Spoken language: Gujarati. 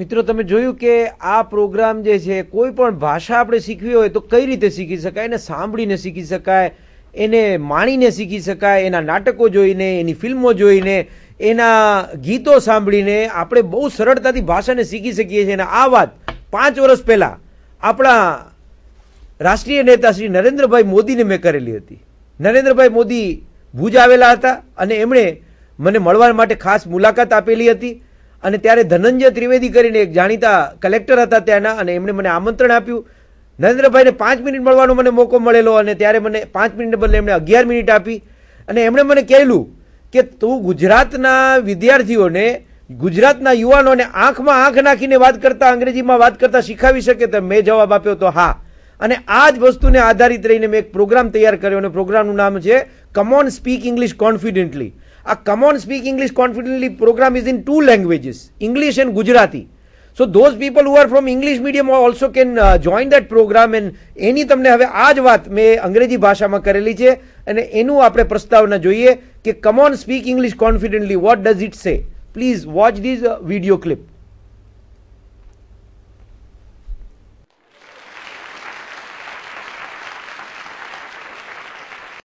મિત્રો, તમે જોયું કે આ પ્રોગ્રામ જે છે, કોઈ પણ ભાષા આપણે શીખવી હોય તો કઈ રીતે શીખી શકાય? એને સાંભળીને શીખી શકાય, એને માણીને શીખી શકાય, એના નાટકો જોઈને, એની ફિલ્મો જોઈને, એના ગીતો સાંભળીને આપણે બહુ સરળતાથી ભાષાને શીખી શકીએ છીએ. અને આ વાત પાંચ વર્ષ પહેલાં આપણા રાષ્ટ્રીય નેતા શ્રી નરેન્દ્રભાઈ મોદીને મેં કરેલી હતી. નરેન્દ્રભાઈ મોદી ભુજ આવેલા હતા અને એમણે મને મળવા માટે ખાસ મુલાકાત આપેલી હતી. અને ત્યારે ધનંજય ત્રિવેદી કરીને એક જાણીતા કલેક્ટર હતા ત્યાંના અને એમણે મને આમંત્રણ આપ્યું. નરેન્દ્રભાઈને પાંચ મિનિટ મળવાનો મને મોકો મળેલો અને ત્યારે મને પાંચ મિનિટ બદલે એમણે અગિયાર મિનિટ આપી. અને એમણે મને કહેલું કે તું ગુજરાતના વિદ્યાર્થીઓને, ગુજરાતના યુવાનોને આંખમાં આંખ નાખીને વાત કરતા અંગ્રેજીમાં વાત કરતા શીખાવી શકે તો મેં જવાબ આપ્યો તો હા. અને આ જ વસ્તુને આધારિત રહીને મેં એક પ્રોગ્રામ તૈયાર કર્યો અને પ્રોગ્રામનું નામ છે come on speak English confidently આ come on speak English confidently program is in two languages English and Gujarati so those people who are from English medium also can join that program and any તમને હવે આ જ વાત મેં અંગ્રેજી ભાષામાં કરેલી છે અને એનું આપણે પ્રસ્તાવના જોઈએ કે come on speak English confidently what does it say please watch these video clip